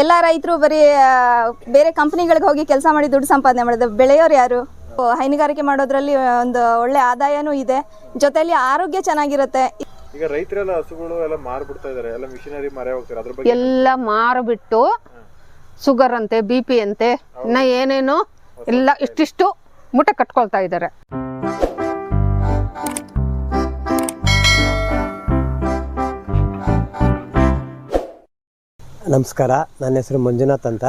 ಎಲ್ಲ ರೈತರು ಬರೀ ಬೇರೆ ಕಂಪ್ನಿಗಳಿಗೆ ಹೋಗಿ ಕೆಲಸ ಮಾಡಿ ದುಡ್ಡು ಸಂಪಾದನೆ ಮಾಡಿದ್ರೆ ಬೆಳೆಯೋರು ಯಾರು? ಹೈನುಗಾರಿಕೆ ಮಾಡೋದ್ರಲ್ಲಿ ಒಂದು ಒಳ್ಳೆ ಆದಾಯನೂ ಇದೆ. ಜೊತೆಯಲ್ಲಿ ಆರೋಗ್ಯ ಚೆನ್ನಾಗಿರುತ್ತೆ. ಈಗ ರೈತರೆಲ್ಲ ಹಸುಗಳು ಎಲ್ಲ ಮಾರ್ಬಿಡ್ತಾ ಇದಾರೆ ಎಲ್ಲ ಮಿಷಿನರಿ ಮಾರೇ ಹೋಗ್ತಾರೆ ಅದ್ರ ಬಗ್ಗೆ ಎಲ್ಲ ಮಾರಿಬಿಟ್ಟು ಶುಗರ್ ಅಂತೆ ಬಿ ಪಿ ಅಂತೆ ಇನ್ನ ಏನೇನು ಎಲ್ಲ ಇಷ್ಟಿಷ್ಟು ಮುಟ ಕಟ್ಕೊಳ್ತಾ ಇದ್ದಾರೆ ನಮಸ್ಕಾರ. ನನ್ನ ಹೆಸರು ಮಂಜುನಾಥ್ ಅಂತ.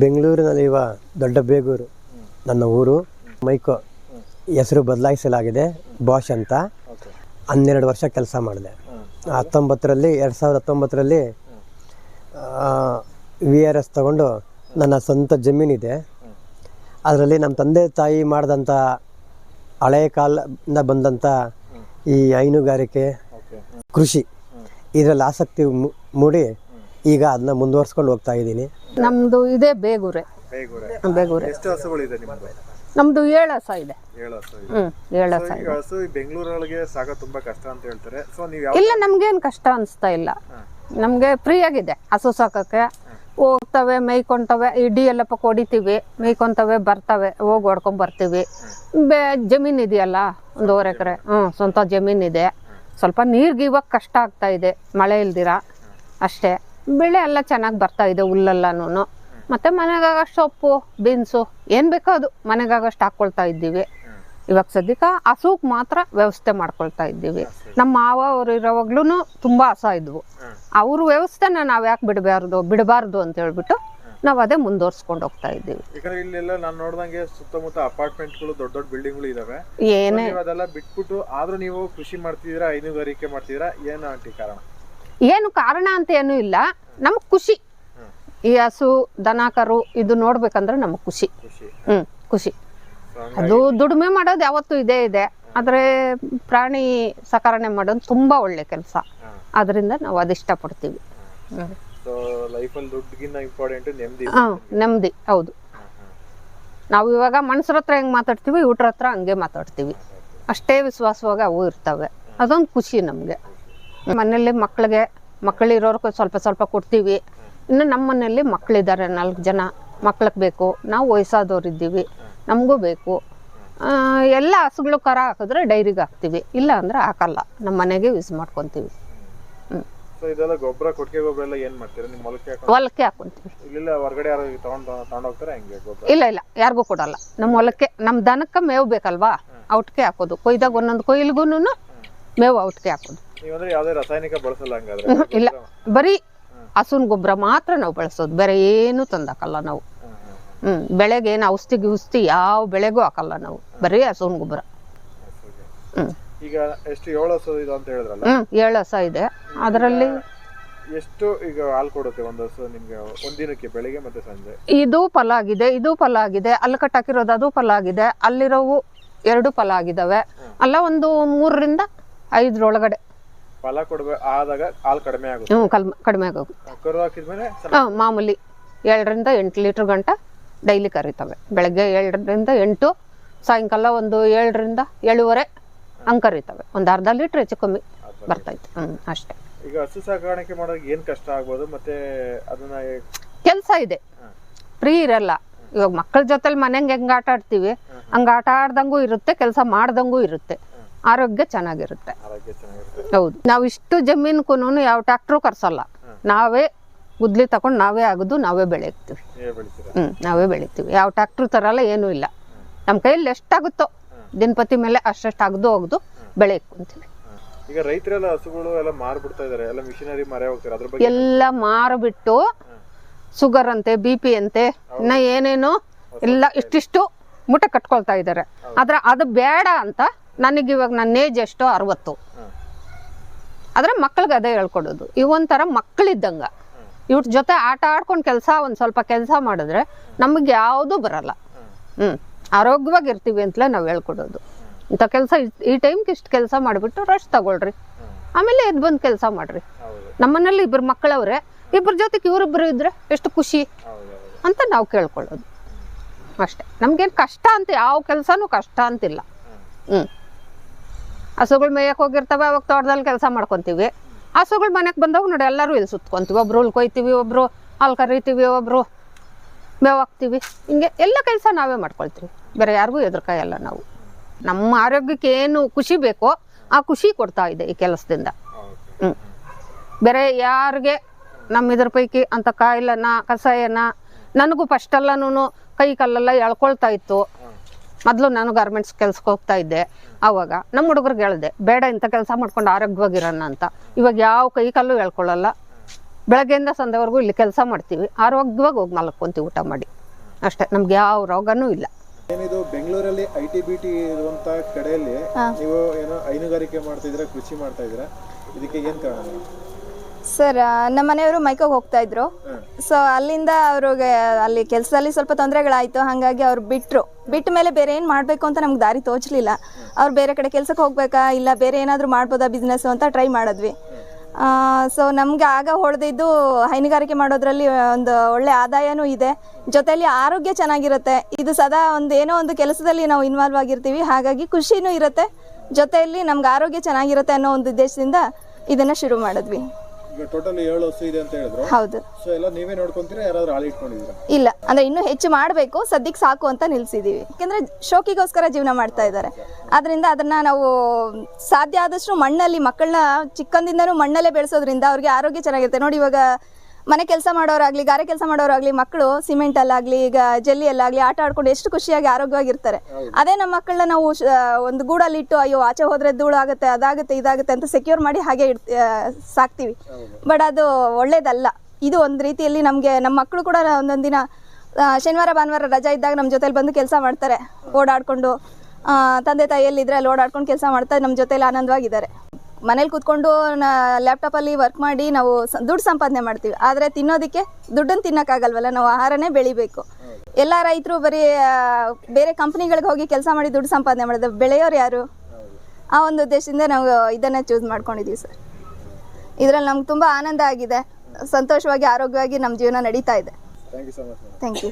ಬೆಂಗಳೂರಿನಲ್ಲಿರುವ ದೊಡ್ಡ ಬೇಗೂರು ನನ್ನ ಊರು ಮೈಕೋ. ಹೆಸರು ಬದಲಾಯಿಸಲಾಗಿದೆ ಬಾಷ್ ಅಂತ. ಹನ್ನೆರಡು ವರ್ಷ ಕೆಲಸ ಮಾಡಿದೆ. ಹತ್ತೊಂಬತ್ತರಲ್ಲಿ ಎರಡು ಸಾವಿರದ ಹತ್ತೊಂಬತ್ತರಲ್ಲಿ ವಿ ಆರ್ ಎಸ್ ತಗೊಂಡು ನನ್ನ ಸ್ವಂತ ಜಮೀನಿದೆ. ಅದರಲ್ಲಿ ನಮ್ಮ ತಂದೆ ತಾಯಿ ಮಾಡಿದಂಥ ಹಳೆಯ ಕಾಲದಿಂದ ಬಂದಂಥ ಈ ಹೈನುಗಾರಿಕೆ ಕೃಷಿ ಇದರಲ್ಲಿ ಆಸಕ್ತಿ ಮೂಡಿ ಈಗ ಅದನ್ನ ಮುಂದುವರ್ಸ್ಕೊಂಡು ಹೋಗ್ತಾ ಇದ್ದೀನಿ. ನಮ್ದು ಇದೇ ಬೇಗೂರೆ. ಬೇಗೂರೆ. ಎಷ್ಟು ಹಸುಗಳಿದೆ ನಿಮ್ದು? ನಮ್ದು ಏಳು ಹಸ ಇದೆ. ಏಳು ಹಸು ಇದೆ. ಹ್ಮ್ ಏಳು ಹಸ ಈಗ ಇದೆ. ಹಸು ಈ ಬೆಂಗಳೂರೊಳಗೆ ಸಾಕ ತುಂಬಾ ಕಷ್ಟ ಅಂತ ಹೇಳ್ತಾರೆ. ಸೊ ನೀವು ಯಾವ ಇಲ್ಲ ನಮ್ಗೇನ್ ಕಷ್ಟ ಅನಿಸ್ತಾ ಇಲ್ಲ. ನಮ್ಗೆ ಫ್ರೀ ಆಗಿದೆ ಹಸು ಸಾಕಕ್ಕೆ ಹೋಗ್ತವೆ ಮೇಯ್ಕೊಂತವೆ ಎಲ್ಲ ಎಲ್ಲಪ್ಪ ಹೊಡಿತೀವಿ ಮೇಯ್ಕೊಂತವೆ ಬರ್ತವೆ ಹೋಗಿ ಹೊಡ್ಕೊಂಡ್ ಬರ್ತೀವಿ. ಬೇ ಜಮೀನ್ ಇದೆಯಲ್ಲ ಒಂದೂವರೆ ಎಕರೆ. ಹ್ಞೂ ಸ್ವಂತ ಜಮೀನ್ ಇದೆ. ಸ್ವಲ್ಪ ನೀರ್ಗೆ ಇವಾಗ ಕಷ್ಟ ಆಗ್ತಾ ಇದೆ. ಮಳೆ ಇಲ್ದಿರ? ಅಷ್ಟೇ. ಬೆಳೆ ಎಲ್ಲ ಚೆನ್ನಾಗಿ ಬರ್ತಾ ಇದೆ ಹುಲ್ಲೆಲ್ಲನೂ ಮತ್ತೆ ಮನೆಗಾಗ ಸೊಪ್ಪು ಬೀನ್ಸು ಏನು ಬೇಕೋ ಅದು ಮನೆಗಾಗಷ್ಟು ಹಾಕ್ಕೊಳ್ತಾ ಇದ್ದೀವಿ. ಇವಾಗ ಸದ್ಯಕ್ಕೆ ಹಸುಗೆ ಮಾತ್ರ ವ್ಯವಸ್ಥೆ ಮಾಡ್ಕೊಳ್ತಾ ಇದ್ದೀವಿ. ನಮ್ಮ ಮಾವ ಅವ್ರು ಇರೋವಾಗ್ಲೂ ತುಂಬಾ ಹಸ ಇದ್ವು. ಅವ್ರ ವ್ಯವಸ್ಥೆನ ನಾವು ಯಾಕೆ ಬಿಡಬಾರ್ದು ಬಿಡಬಾರ್ದು ಅಂತ ಹೇಳ್ಬಿಟ್ಟು ನಾವು ಅದೇ ಮುಂದುವರ್ಸ್ಕೊಂಡು ಹೋಗ್ತಾ ಇದ್ದೀವಿ. ಯಾಕಂದ್ರೆ ಇಲ್ಲೆಲ್ಲ ನಾನು ನೋಡ್ದಂಗೆ ಸುತ್ತಮುತ್ತ ಅಪಾರ್ಟ್ಮೆಂಟ್ಗಳು ದೊಡ್ಡ ದೊಡ್ಡ ಬಿಲ್ಡಿಂಗ್ಗಳು ಇದಾವೆ. ಏನೇ ಅದೆಲ್ಲ ಬಿಟ್ಬಿಟ್ಟು ಆದ್ರೂ ನೀವು ಕೃಷಿ ಮಾಡ್ತಿದೀರಾ ಹೈನುಗಾರಿಕೆ ಮಾಡ್ತಿದೀರಾ ಏನು ಆಂಟಿ ಕಾರಣ? ಏನು ಕಾರಣ ಅಂತ ಏನೂ ಇಲ್ಲ. ನಮಗ್ ಖುಷಿ. ಈ ಹಸು ದನ ಕರು ಇದು ನೋಡ್ಬೇಕಂದ್ರೆ ನಮಗ್ ಖುಷಿ. ಹ್ಮ್ ಖುಷಿ. ಅದು ದುಡಿಮೆ ಮಾಡೋದು ಯಾವತ್ತೂ ಇದೇ ಇದೆ. ಆದ್ರೆ ಪ್ರಾಣಿ ಸಕರಣೆ ಮಾಡೋದು ತುಂಬಾ ಒಳ್ಳೆ ಕೆಲಸ. ಅದರಿಂದ ನಾವು ಅದಿಷ್ಟ ಪಡ್ತೀವಿ ಹ್ಮ್. ಸೊ ಲೈಫಲ್ಲಿ ದುಡ್ಡಿಗಿನ್ನ ಇಂಪಾರ್ಟೆಂಟ್ ನೆಮ್ಮದಿ ಹಾ ನೆಮ್ಮದಿ ಹೌದು. ನಾವು ಇವಾಗ ಮನ್ಸರ ಹತ್ರ ಹೆಂಗ್ ಮಾತಾಡ್ತೀವಿ ಇವ್ರ ಹತ್ರ ಹಂಗೆ ಮಾತಾಡ್ತೀವಿ. ಅಷ್ಟೇ ವಿಶ್ವಾಸವಾಗಿ ಅವು ಇರ್ತವೆ. ಅದೊಂದು ಖುಷಿ ನಮಗೆ. ಮನೇಲಿ ಮಕ್ಳಿಗೆ ಮಕ್ಕಳಿರೋರ್ಗೆ ಸ್ವಲ್ಪ ಸ್ವಲ್ಪ ಕೊಡ್ತೀವಿ. ಇನ್ನು ನಮ್ಮ ಮನೇಲಿ ಮಕ್ಕಳಿದ್ದಾರೆ ನಾಲ್ಕು ಜನ ಮಕ್ಳಿಗೆ ಬೇಕು. ನಾವು ವಯಸ್ಸಾದವ್ರು ಇದ್ದೀವಿ ನಮಗೂ ಬೇಕು. ಎಲ್ಲ ಹಸುಗಳು ಕರ ಹಾಕಿದ್ರೆ ಡೈರಿಗೆ ಹಾಕ್ತೀವಿ. ಇಲ್ಲ ಅಂದ್ರೆ ಹಾಕಲ್ಲ. ನಮ್ಮ ಮನೆಗೆ ಯೂಸ್ ಮಾಡ್ಕೊತೀವಿ. ಹೊಲಕ್ಕೆ ಹಾಕೊಂತೀವಿ. ಇಲ್ಲ ಇಲ್ಲ. ಯಾರಿಗೂ ಕೊಡಲ್ಲ. ನಮ್ಮ ಹೊಲಕ್ಕೆ ನಮ್ಮ ದನಕ್ಕೆ ಮೇವು ಬೇಕಲ್ವಾ? ಔಟ್ಕೆ ಹಾಕೋದು. ಕೊಯ್ದಾಗ ಒಂದೊಂದು ಕೊಯ್ಲಿಗೂ ಮೇವು ಔಟ್ಕೆ ಹಾಕೋದು. ನೀವಂದ್ರೆ ಯಾವ್ದೇ ರಾಸಾಯನಿಕ ಬಳಸಲ್ಲ ಹಂಗಾದ್ರೆ. ಇಲ್ಲ. ಬರೀ ಹಸುನ್ ಗೊಬ್ಬರ ಮಾತ್ರ ನಾವು ಬಳಸೋದು. ಬೇರೆ ಏನು ತಂದಾಕಲ್ಲ ನಾವು. ಹ್ಮ್, ಬೆಳೆಗೆ ಏನು ಔಷಧಿ ಗಿಸ್ತಿ ಯಾವ ಬೆಳೆಗೂ ಹಾಕಲ್ಲ ನಾವು. ಬರೀ ಹಸುನ್ ಗೊಬ್ಬರ. ಹ್ಮ್. ಈಗ ಎಷ್ಟು ಏಳು ಹಸು ಇದು ಅಂತ ಹೇಳಿದ್ರಲ್ಲ? ಹ್ಮ್ ಏಳು ಹಸ ಇದೆ. ಅದರಲ್ಲಿ ಎಷ್ಟು ಈಗ ಹಾಲು ಕೊಡುತ್ತೆ ಒಂದು ಹಸು ನಿಮ್ಗೆ ಒಂದಿನಕ್ಕೆ ಬೆಳಿಗ್ಗೆ ಮತ್ತೆ ಸಂಜೆ? ಇದು ಫಲ ಆಗಿದೆ ಇದು ಫಲ ಆಗಿದೆ ಅಲ್ಲಿ ಕಟ್ಟಾಕಿರೋದು ಅದು ಫಲ ಆಗಿದೆ ಅಲ್ಲಿರೋವು ಎರಡು ಫಲ ಆಗಿದಾವೆ ಅಲ್ಲ ಒಂದು ಮೂರರಿಂದ ಐದರೊಳಗಡೆ. ಫಲ ಕೊಡ್ಬೇಕು ಆದಾಗ ಹಾಲು ಕಡಿಮೆ ಆಗುತ್ತೆ. ಹ್ಞೂ ಕಲ್ ಕಡಿಮೆ ಆಗೋಗುತ್ತೆ. ಕರು ಹಾಕಿದ್ಮೇಲೆ ಹಾಂ ಮಾಮೂಲಿ ಏಳರಿಂದ ಎಂಟು ಲೀಟ್ರ್ ಗಂಟ ಡೈಲಿ ಕರೀತವೆ. ಬೆಳಗ್ಗೆ ಏಳರಿಂದ ಎಂಟು ಸಾಯಂಕಾಲ ಒಂದು ಏಳರಿಂದ ಏಳುವರೆ ಹಂಗೆ ಕರೀತವೆ. ಒಂದು ಅರ್ಧ ಲೀಟ್ರ್ ಹೆಚ್ಚು ಕಮ್ಮಿ ಬರ್ತೈತೆ. ಹ್ಞೂ ಅಷ್ಟೇ. ಈಗ ಹಸು ಸಾಕಾಣಿಕೆ ಮಾಡೋಕೆ ಏನು ಕಷ್ಟ ಆಗ್ಬೋದು? ಮತ್ತೆ ಅದನ್ನ ಕೆಲಸ ಇದೆ. ಫ್ರೀ ಇರಲ್ಲ. ಇವಾಗ ಮಕ್ಕಳ ಜೊತೆಲಿ ಮನೆಗೆ ಹೆಂಗೆ ಆಟ ಆಡ್ತೀವಿ? ಹಂಗೆ ಆಟ ಆಡ್ದಂಗೂ ಇರುತ್ತೆ ಕೆಲಸ ಮಾಡ್ದಂಗೂ ಇರುತ್ತೆ. ಆರೋಗ್ಯ ಚೆನ್ನಾಗಿರುತ್ತೆ. ಹೌದು. ನಾವು ಇಷ್ಟು ಜಮೀನ್ಗೂ ಯಾವ ಟ್ಯಾಕ್ಟ್ರು ಕರ್ಸಲ್ಲ. ನಾವೇ ಗುದ್ಲಿ ತಗೊಂಡು ನಾವೇ ಅಗದು ನಾವೇ ಬೆಳೀತೀವಿ ಹ್ಞೂ ನಾವೇ ಬೆಳಿತೀವಿ. ಯಾವ ಟ್ಯಾಕ್ಟ್ರು ತರಲ್ಲ ಏನೂ ಇಲ್ಲ. ನಮ್ಮ ಕೈಯಲ್ಲಿ ಎಷ್ಟಾಗುತ್ತೋ ದಿನಪತಿ ಮೇಲೆ ಅಷ್ಟಷ್ಟು ಅಗ್ದು ಒಗ್ದು ಬೆಳೆ ಕುಂತೀವಿ. ಈಗ ರೈತರೆಲ್ಲ ಹಸುಗಳು ಎಲ್ಲ ಮಾರ್ಬಿಡ್ತಾ ಇದಾರೆ ಎಲ್ಲ ಮಿಷಿನರಿ ಮಾರೇ ಹೋಗ್ತಾರೆ ಅದ್ರ ಬಗ್ಗೆ ಎಲ್ಲ ಮಾರಿಬಿಟ್ಟು ಶುಗರ್ ಅಂತೆ ಬಿ ಪಿ ಅಂತೆ ಇನ್ನ ಏನೇನೋ ಎಲ್ಲ ಇಷ್ಟಿಷ್ಟು ಮುಟ್ಟ ಕಟ್ಕೊಳ್ತಾ ಇದ್ದಾರೆ ಆದ್ರೆ ಅದು ಬೇಡ ಅಂತ ನನಗೆ ಇವಾಗ ನನ್ನ ಏಜ್ ಎಷ್ಟೋ ಅರವತ್ತು. ಆದರೆ ಮಕ್ಳಿಗೆ ಅದೇ ಹೇಳ್ಕೊಡೋದು. ಈ ಒಂಥರ ಮಕ್ಕಳಿದ್ದಂಗೆ ಇವ್ರ ಜೊತೆ ಆಟ ಆಡ್ಕೊಂಡು ಕೆಲಸ, ಒಂದು ಸ್ವಲ್ಪ ಕೆಲಸ ಮಾಡಿದ್ರೆ ನಮಗೆ ಯಾವುದೂ ಬರಲ್ಲ. ಹ್ಞೂ ಆರೋಗ್ಯವಾಗಿ ಇರ್ತೀವಿ ಅಂತಲೇ ನಾವು ಹೇಳ್ಕೊಡೋದು. ಇಂಥ ಕೆಲಸ ಈ ಟೈಮ್ಗೆ ಇಷ್ಟು ಕೆಲಸ ಮಾಡಿಬಿಟ್ಟು ರಶ್ ತಗೊಳ್ರಿ. ಆಮೇಲೆ ಎದ್ದು ಬಂದು ಕೆಲಸ ಮಾಡಿರಿ. ನಮ್ಮನೇಲಿ ಇಬ್ಬರು ಮಕ್ಕಳವ್ರೆ ಇಬ್ಬರ ಜೊತೆಗೆ ಇವರಿಬ್ಬರು ಇದ್ರೆ ಎಷ್ಟು ಖುಷಿ ಅಂತ ನಾವು ಕೇಳ್ಕೊಳ್ಳೋದು ಅಷ್ಟೇ. ನಮ್ಗೇನು ಕಷ್ಟ ಅಂತ, ಯಾವ ಕೆಲಸನೂ ಕಷ್ಟ ಅಂತಿಲ್ಲ. ಹ್ಮ್. ಹಸುಗಳು ಮೇಯಕ್ಕೆ ಹೋಗಿರ್ತವೆ, ಅವಾಗ ತೋಟದಲ್ಲಿ ಕೆಲಸ ಮಾಡ್ಕೊತೀವಿ. ಹಸುಗಳು ಮನೆಗೆ ಬಂದಾಗ ನೋಡಿ ಎಲ್ಲರೂ ಇಲ್ಲಿ ಸುತ್ಕೊಂತೀವಿ. ಒಬ್ರು ಹುಲ್ ಕೊಯ್ತೀವಿ, ಒಬ್ರು ಹಾಲು ಕರಿತೀವಿ ಒಬ್ಬರು ಮೇವು ಹಾಕ್ತೀವಿ. ಹಿಂಗೆ ಎಲ್ಲ ಕೆಲಸ ನಾವೇ ಮಾಡ್ಕೊಳ್ತೀವಿ. ಬೇರೆ ಯಾರಿಗೂ ಎದುರ್ಕಾಯಲ್ಲ ನಾವು. ನಮ್ಮ ಆರೋಗ್ಯಕ್ಕೆ ಏನು ಖುಷಿ ಬೇಕೋ ಆ ಖುಷಿ ಕೊಡ್ತಾ ಇದೆ ಈ ಕೆಲಸದಿಂದ. ಹ್ಞೂ ಬೇರೆ ಯಾರಿಗೆ ನಮ್ಮ ಇದ್ರ ಪೈಕಿ ಅಂತ ಕಾಯಿಲೆನ ಕಷಾಯನ, ನನಗೂ ಫಸ್ಟೆಲ್ಲನೂ ಕೈ ಕಾಲೆಲ್ಲ ಎಳ್ಕೊಳ್ತಾ ಇತ್ತು. ಮೊದಲು ನಾನು ಗಾರ್ಮೆಂಟ್ಸ್ ಕೆಲ್ಸಕ್ಕೆ ಹೋಗ್ತಾ ಇದ್ದೆ ಆವಾಗ. ನಮ್ಮ ಹುಡುಗರಿಗೆ ಹೇಳ್ದೆ ಬೇಡ ಇಂಥ ಕೆಲಸ ಮಾಡ್ಕೊಂಡು ಆರೋಗ್ಯವಾಗಿರೋಣ ಅಂತ. ಇವಾಗ ಯಾವ ಕೈ ಕಾಲು ಹೇಳ್ಕೊಳ್ಳಲ್ಲ. ಬೆಳಗ್ಗೆಯಿಂದ ಸಂಧೆವರೆಗೂ ಇಲ್ಲಿ ಕೆಲಸ ಮಾಡ್ತೀವಿ. ಆರೋಗ್ಯವಾಗಿ ಹೋಗಿ ಮಲ್ಕೊಂತೀವಿ ಊಟ ಮಾಡಿ. ಅಷ್ಟೇ ನಮ್ಗೆ ಯಾವ ರೋಗನೂ ಇಲ್ಲ. ಏನಿದು ಬೆಂಗಳೂರಲ್ಲಿ ಐ ಟಿ ಬಿ ಟಿ ಇರುವಂತ ಕಡೆಯಲ್ಲಿ ನೀವು ಏನೋ ಹೈನುಗಾರಿಕೆ ಮಾಡ್ತಾ ಕೃಷಿ ಮಾಡ್ತಾ ಇದಕ್ಕೆ ಏನ್ ಕಾರಣ? ಸರ್ ನಮ್ಮ ಮನೆಯವರು ಮೈಕೋಗ್ ಹೋಗ್ತಾ ಇದ್ರು. ಸೊ ಅಲ್ಲಿಂದ ಅವ್ರಿಗೆ ಅಲ್ಲಿ ಕೆಲಸದಲ್ಲಿ ಸ್ವಲ್ಪ ತೊಂದರೆಗಳಾಯಿತು. ಹಾಗಾಗಿ ಅವ್ರು ಬಿಟ್ಟರು ಬಿಟ್ಟ ಮೇಲೆ ಬೇರೆ ಏನು ಮಾಡಬೇಕು ಅಂತ ನಮ್ಗೆ ದಾರಿ ತೋಚಲಿಲ್ಲ. ಅವ್ರು ಬೇರೆ ಕಡೆ ಕೆಲಸಕ್ಕೆ ಹೋಗ್ಬೇಕಾ? ಇಲ್ಲ ಬೇರೆ ಏನಾದರೂ ಮಾಡ್ಬೋದಾ ಬಿಸ್ನೆಸ್ ಅಂತ ಟ್ರೈ ಮಾಡಿದ್ವಿ. ಸೊ ನಮಗೆ ಆಗ ಹೊಡೆದಿದ್ದು ಹೈನುಗಾರಿಕೆ ಮಾಡೋದ್ರಲ್ಲಿ ಒಂದು ಒಳ್ಳೆ ಆದಾಯನೂ ಇದೆ. ಜೊತೆಯಲ್ಲಿ ಆರೋಗ್ಯ ಚೆನ್ನಾಗಿರುತ್ತೆ. ಇದು ಸದಾ ಒಂದು ಏನೋ ಒಂದು ಕೆಲಸದಲ್ಲಿ ನಾವು ಇನ್ವಾಲ್ವ್ ಆಗಿರ್ತೀವಿ. ಹಾಗಾಗಿ ಖುಷಿನೂ ಇರುತ್ತೆ. ಜೊತೆಯಲ್ಲಿ ನಮ್ಗೆ ಆರೋಗ್ಯ ಚೆನ್ನಾಗಿರುತ್ತೆ ಅನ್ನೋ ಒಂದು ಉದ್ದೇಶದಿಂದ ಇದನ್ನು ಶುರು ಮಾಡಿದ್ವಿ. ಟೋಟಲ್ ಏಳು ಹಸು ಇದೆ ಅಂತ ಹೇಳಿದ್ರು. ಹೌದು. ಸೊ ಎಲ್ಲ ನೀವೇ ನೋಡ್ಕೊಂತೀರಾ? ಯಾರಾದ್ರೂ ಆಳು ಇಟ್ಕೊಂಡಿದ್ದೀರಾ? ಇಲ್ಲ ಅಂದ್ರೆ ಇನ್ನೂ ಹೆಚ್ಚು ಮಾಡಬೇಕು ಸದ್ಯಕ್ಕೆ ಸಾಕು ಅಂತ ನಿಲ್ಸಿದೀವಿ. ಯಾಕಂದ್ರೆ ಶೋಕಿಗೋಸ್ಕರ ಜೀವನ ಮಾಡ್ತಾ ಇದ್ದಾರೆ. ಆದ್ರಿಂದ ಅದನ್ನ ನಾವು ಸಾಧ್ಯ ಆದಷ್ಟು ಮಣ್ಣಲ್ಲಿ ಮಕ್ಕಳನ್ನ ಚಿಕ್ಕಂದಿಂದನೂ ಮಣ್ಣಲ್ಲೇ ಬೆಳೆಸೋದ್ರಿಂದ ಅವ್ರಿಗೆ ಆರೋಗ್ಯ ಚೆನ್ನಾಗಿರುತ್ತೆ. ನೋಡಿ ಇವಾಗ ಮನೆ ಕೆಲಸ ಮಾಡೋರಾಗ್ಲಿ ಗಾರೆ ಕೆಲಸ ಮಾಡೋರಾಗ್ಲಿ ಮಕ್ಕಳು ಸಿಮೆಂಟ್ ಅಲ್ಲಾಗ್ಲಿ ಈಗ ಜಲ್ಲಿಯಲ್ಲಾಗ್ಲಿ ಆಟ ಆಡ್ಕೊಂಡು ಎಷ್ಟು ಖುಷಿಯಾಗಿ ಆರೋಗ್ಯವಾಗಿರ್ತಾರೆ. ಅದೇ ನಮ್ಮ ಮಕ್ಕಳನ್ನ ನಾವು ಒಂದು ಗೂಡಲ್ಲಿ ಇಟ್ಟು ಅಯ್ಯೋ ಆಚೆ ಹೋದ್ರೆ ಧೂಳು ಆಗುತ್ತೆ ಅದಾಗುತ್ತೆ ಇದಾಗುತ್ತೆ ಅಂತ ಸೆಕ್ಯೂರ್ ಮಾಡಿ ಹಾಗೆ ಇಡ್ ಸಾಕ್ತೀವಿ. ಬಟ್ ಅದು ಒಳ್ಳೇದಲ್ಲ. ಇದು ಒಂದು ರೀತಿಯಲ್ಲಿ ನಮಗೆ ನಮ್ಮ ಮಕ್ಕಳು ಕೂಡ ಒಂದೊಂದು ದಿನ ಶನಿವಾರ ಭಾನುವಾರ ರಜಾ ಇದ್ದಾಗ ನಮ್ಮ ಜೊತೆಲಿ ಬಂದು ಕೆಲಸ ಮಾಡ್ತಾರೆ. ಓಡಾಡ್ಕೊಂಡು ತಂದೆ ತಾಯಿಯಲ್ಲಿ ಇದ್ರೆ ಅಲ್ಲಿ ಓಡಾಡ್ಕೊಂಡು ಕೆಲಸ ಮಾಡ್ತಾ ನಮ್ಮ ಜೊತೆಲಿ ಆನಂದವಾಗಿದ್ದಾರೆ. ಮನೇಲಿ ಕೂತ್ಕೊಂಡು ಲ್ಯಾಪ್ಟಾಪಲ್ಲಿ ವರ್ಕ್ ಮಾಡಿ ನಾವು ದುಡ್ಡು ಸಂಪಾದನೆ ಮಾಡ್ತೀವಿ. ಆದರೆ ತಿನ್ನೋದಕ್ಕೆ ದುಡ್ಡನ್ನು ತಿನ್ನೋಕ್ಕಾಗಲ್ವಲ್ಲ ನಾವು ಆಹಾರನೇ ಬೆಳಿಬೇಕು. ಎಲ್ಲ ರೈತರು ಬರೀ ಬೇರೆ ಕಂಪ್ನಿಗಳಿಗೆ ಹೋಗಿ ಕೆಲಸ ಮಾಡಿ ದುಡ್ಡು ಸಂಪಾದನೆ ಮಾಡಿದ್ರೆ ಬೆಳೆಯೋರು ಯಾರು? ಆ ಒಂದು ಉದ್ದೇಶದಿಂದ ನಾವು ಇದನ್ನೇ ಚೂಸ್ ಮಾಡ್ಕೊಂಡಿದ್ದೀವಿ ಸರ್ ಇದರಲ್ಲಿ ನಮ್ಗೆ ತುಂಬ ಆನಂದ ಆಗಿದೆ. ಸಂತೋಷವಾಗಿ ಆರೋಗ್ಯವಾಗಿ ನಮ್ಮ ಜೀವನ ನಡೀತಾ ಇದೆ. Thank you